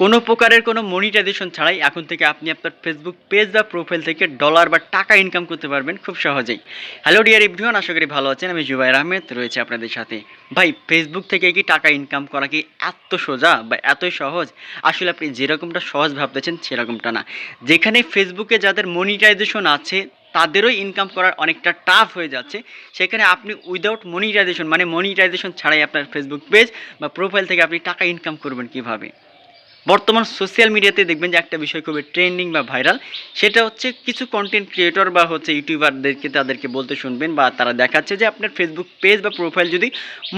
কোনো প্রকারের কোনো মনিটাইজেশন ছাড়াই এখন থেকে আপনি আপনার ফেসবুক পেজ বা প্রোফাইল থেকে ডলার বা টাকা ইনকাম করতে পারবেন খুব সহজেই। হ্যালো ডিয়ার ইভরিওয়ান আশা করি ভালো আছেন। আমি জুবাইর আহমেদ, রয়েছে আপনাদের সাথে। ভাই ফেসবুক থেকে কি টাকা ইনকাম করা কি এত সোজা বা এতই সহজ? আসলে আপনি যেরকমটা সহজ ভাবতেছেন সেরকমটা না। যেখানে ফেসবুকে যাদের মনিটাইজেশন আছে, তাদেরও ইনকাম করার অনেকটা টাফ হয়ে যাচ্ছে। সেখানে আপনি উইদাউট মনিটাইজেশন মানে মনিটাইজেশন ছাড়াই আপনার ফেসবুক পেজ বা প্রোফাইল থেকে আপনি টাকা ইনকাম করবেন কীভাবে? বর্তমান সোশ্যাল মিডিয়াতে দেখবেন যে একটা বিষয় খুবই ট্রেন্ডিং বা ভাইরাল সেটা হচ্ছে কিছু কন্টেন্ট ক্রিয়েটর বা হচ্ছে ইউটিউবারদেরকে তাদেরকে বলতে শুনবেন বা তারা দেখাচ্ছে যে আপনার ফেসবুক পেজ বা প্রোফাইল যদি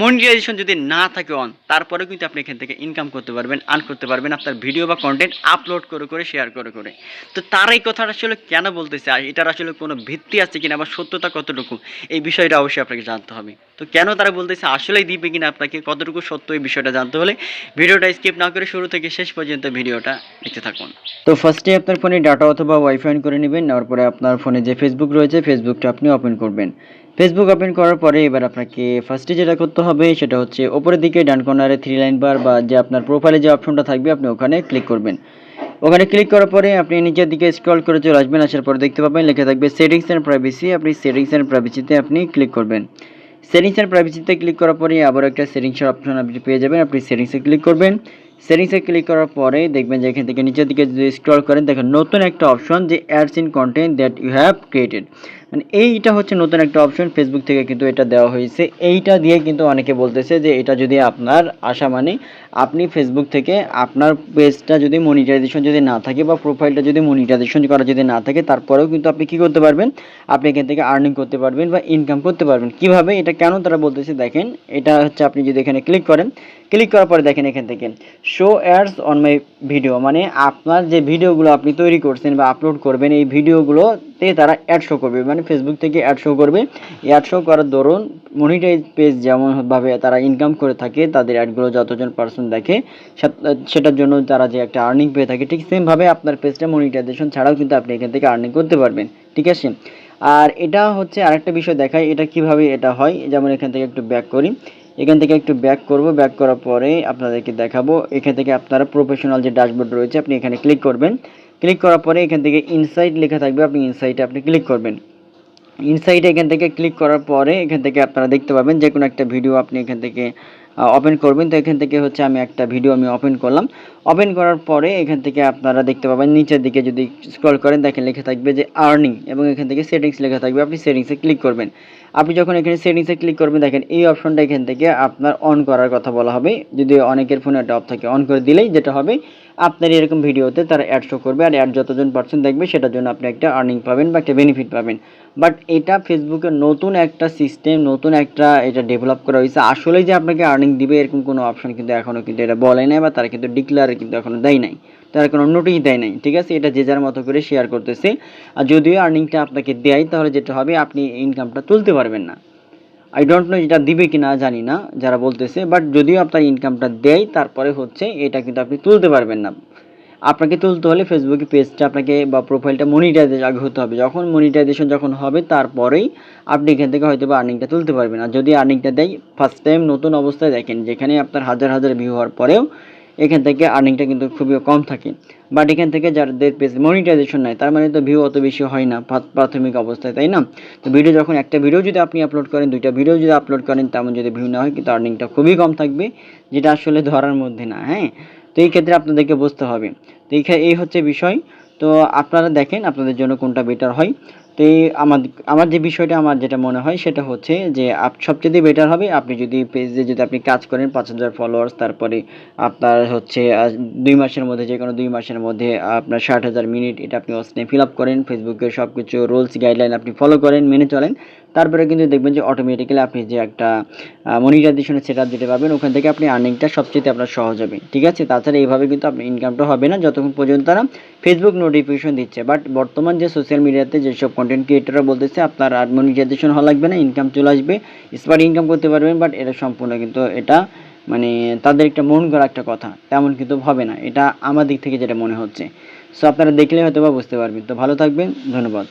মনিটাইজেশন যদি না থাকে অন তারপরেও কিন্তু আপনি এখান থেকে ইনকাম করতে পারবেন আর্ন করতে পারবেন, আপনার ভিডিও বা কন্টেন্ট আপলোড করে করে শেয়ার করে করে। তো তার এই কথাটা আসলে কেন বলতেছে? এটার আসলে কোনো ভিত্তি আছে কিনা বা সত্যতা কতটুকু? এই বিষয়টা অবশ্যই আপনাকে জানতে হবে। তো কেন তারা বলতেছে আসলেই দিবে কিনা আপনাকে? কতটুকু সত্য এই বিষয়টা জানতে হলে ভিডিওটা স্কিপ না করে শুরু থেকে শেষ পর্যন্ত ভিডিওটা দেখতে থাকুন। তো ফার্স্টে আপনার ফোনে ডাটা অথবা ওয়াইফাই অন করে নেবেন, নেওয়ার পরে আপনার ফোনে যে ফেসবুক রয়েছে ফেসবুকটা আপনি ওপেন করবেন। ফেসবুক ওপেন করার পরে এবার আপনাকে ফার্স্টে যেটা করতে হবে, সেটা হচ্ছে ওপরের দিকে ডান কর্নারে থ্রি লাইন বার বা যে আপনার প্রোফাইলে যে অপশনটা থাকবে, আপনি ওখানে ক্লিক করবেন। ওখানে ক্লিক করার পরে আপনি নিচের দিকে স্ক্রল করে চলে আসবেন, আসার পরে দেখতে পাবেন, লেখা থাকবে সেটিংস অ্যান্ড প্রাইভেসি আপনি সেটিংস অ্যান্ড প্রাইভেসিতে আপনি ক্লিক করবেন। সেটিংস অ্যান্ড প্রাইভেসিতে ক্লিক করার পরে আবার একটা সেটিংসের অপশন আপনি পেয়ে যাবেন। আপনি সেটিংসে ক্লিক করবেন। সেটিংসে ক্লিক করার পরে দেখবেন যে এখান থেকে নিচের দিকে যদি স্ক্রল করেন, দেখেন নতুন একটা অপশন যে ads in content that you have created মানে এইটা হচ্ছে নতুন একটা অপশন ফেসবুক থেকে কিন্তু এটা দেওয়া হয়েছে। এইটা দিয়ে কিন্তু অনেকে বলতেছে যে এটা যদি আপনার আশা মানে আপনি ফেসবুক থেকে আপনার পেজটা যদি মনিটাইজেশন যদি না থাকে বা প্রোফাইলটা যদি মনিটাইজেশন করা যদি না থাকে, তারপরেও কিন্তু আপনি কি করতে পারবেন? আপনি এখান থেকে আর্নিং করতে পারবেন বা ইনকাম করতে পারবেন। কীভাবে? এটা কেন তারা বলতেছে, দেখেন, এটা হচ্ছে আপনি যদি এখানে ক্লিক করেন ক্লিক করার পরে দেখেন এখান থেকে show ads on my video মানে আপনার যে ভিডিওগুলো আপনি তৈরি করছেন বা আপলোড করবেন, এই ভিডিওগুলোতে তারা অ্যাড শো করবে। মানে ফেসবুক থেকে অ্যাড শো করবে। অ্যাড শো করার দরুন মনিটাইজ পেজ যেমনভাবে তারা ইনকাম করে থাকে, তাদের অ্যাডগুলো যতজন পার্সন দেখে সেটার জন্য তারা যে একটা আর্নিং পেয়ে থাকে, ঠিক সেমভাবে আপনার পেজটা মনিটাইজেশন ছাড়াও কিন্তু আপনি এখান থেকে আর্নিং করতে পারবেন, ঠিক আছে? আর এটা হচ্ছে আরেকটা বিষয় দেখায়, এটা কীভাবে এটা হয়, যেমন এখান থেকে একটু ব্যাক করি। এখান থেকে একটু ব্যাক করব। ব্যাক করার পরে আপনাদেরকে দেখাবো। এখান থেকে আপনারা প্রফেশনাল যে ড্যাশবোর্ড রয়েছে, আপনি এখানে ক্লিক করবেন। ক্লিক করার পরে এখান থেকে ইনসাইট লেখা থাকবে, আপনি ইনসাইটে আপনি ক্লিক করবেন। ইনসাইটে এখান থেকে ক্লিক করার পরে এখান থেকে আপনারা দেখতে পাবেন যে কোনো একটা ভিডিও আপনি এখান থেকে ওপেন করবেন। তো এখান থেকে হচ্ছে আমি একটা ভিডিও আমি ওপেন করলাম। ওপেন করার পরে এখান থেকে আপনারা দেখতে পাবেন, নিচের দিকে যদি স্ক্রল করেন, দেখেন লেখা থাকবে যে আর্নিং এবং এখান থেকে সেটিংস লেখা থাকবে, আপনি সেটিংসে ক্লিক করবেন। আপনি যখন এখানে সেটিংসে ক্লিক করবেন, দেখেন এই অপশনটা এখান থেকে আপনার অন করার কথা বলা হবে। যদি অনেকের ফোনে এটা অফ থাকে অন করে দিলেই যেটা হবে, আপনার এরকম ভিডিওতে তারা অ্যাড শো করবে, আর অ্যাড যতজন পার্সেন্ট দেখবে, সেটার জন্য আপনি একটা আর্নিং পাবেন বা একটা বেনিফিট পাবেন। বাট এটা ফেসবুকের নতুন একটা সিস্টেম নতুন একটা এটা ডেভেলপ করা হয়েছে। আসলে যে আপনাকে আর্নিং দিবে, এরকম কোনো অপশন কিন্তু এখনও কিন্তু এটা বলে নাই বা তারা কিন্তু ডিক্লেয়ার কিন্তু এখনও দেয় নাই। তারা কোনো নোটিশ দেয় নাই, ঠিক আছে? এটা যে যার মতো করে শেয়ার করতেছে। আর যদিও আর্নিংটা আপনাকে দেয়, তাহলে যেটা হবে, আপনি ইনকামটা তুলতে পারবেন না। আই ডোন্ট নো এটা দিবে কি না জানি না, যারা বলতেছে বাট যদিও আপনার ইনকামটা দেয়, তারপরে হচ্ছে এটা কিন্তু আপনি তুলতে পারবেন না। আপনাকে তুলতে হলে ফেসবুকে পেজটা আপনাকে বা প্রোফাইলটা মনিটাইজেশন আগে হতে হবে। যখন মনিটাইজেশন যখন হবে, তারপরেই আপনি এখান থেকে হয়তো বা আর্নিংটা তুলতে পারবেন। আর যদি আর্নিংটা দেয় ফার্স্ট টাইম নতুন অবস্থায় দেখেন, যেখানে আপনার হাজার হাজার ভিউ হওয়ার পরেও এখান থেকে আর্নিংটা কিন্তু খুবই কম থাকে। বাট এখান থেকে যাদের পেজ মনিটাইজেশন নাই, তার মানে তো ভিউ অত বেশি হয় না প্রাথমিক অবস্থায়, তাই না? তো ভিডিও যখন একটা ভিডিও যদি আপনি আপলোড করেন, দুইটা ভিডিও যদি আপলোড করেন, তেমন যদি ভিউ না হয়, কিন্তু আর্নিংটা খুবই কম থাকবে, যেটা আসলে ধরার মধ্যে না হ্যাঁ? তো এই ক্ষেত্রে আপনাদেরকে বুঝতে হবে। তো এই এই হচ্ছে বিষয়। তো আপনারা দেখেন আপনাদের জন্য কোনটা বেটার হয়। তো এই আমার আমার যে বিষয়টা, আমার যেটা মনে হয় সেটা হচ্ছে যে আপ, সবচেয়ে বেটার হবে, আপনি যদি পেজে যদি আপনি কাজ করেন পাঁচ হাজার ফলোয়ার্স তারপরে আপনার হচ্ছে দুই মাসের মধ্যে, যে কোনো দুই মাসের মধ্যে আপনার ষাট হাজার মিনিট এটা আপনি অস্নে ফিল আপ করেন ফেসবুকের সব কিছু রুলস গাইডলাইন আপনি ফলো করেন, মেনে চলেন। তারপরে কিন্তু দেখবেন যে অটোমেটিক্যালি আপনি যে একটা মনিটাইজেশনের সেট আপ যেতে পারবেন ওখান থেকে আপনি আর্নিংটা সবচেয়ে আপনার সহজ হবে। ঠিক আছে? তাছাড়া এইভাবে কিন্তু আপনার ইনকামটা হবে না, যতক্ষণ পর্যন্ত তারা ফেসবুক নোটিফিকেশন দিচ্ছে। বাট বর্তমান যে সোশ্যাল মিডিয়াতে যেসব কন্টেন্ট ক্রিয়েটাররা বলতেছে, আপনার আর মনিটাইজেশন হওয়া লাগবে না ইনকাম চলে আসবে স্মার্ট ইনকাম করতে পারবেন বাট এটা সম্পূর্ণ কিন্তু এটা মানে তাদের একটা মন করা একটা কথা, তেমন কিন্তু হবে না। এটা আমার দিক থেকে যেটা মনে হচ্ছে। সো আপনারা দেখলে হয়তো বা বুঝতে পারবেন। তো ভালো থাকবেন, ধন্যবাদ।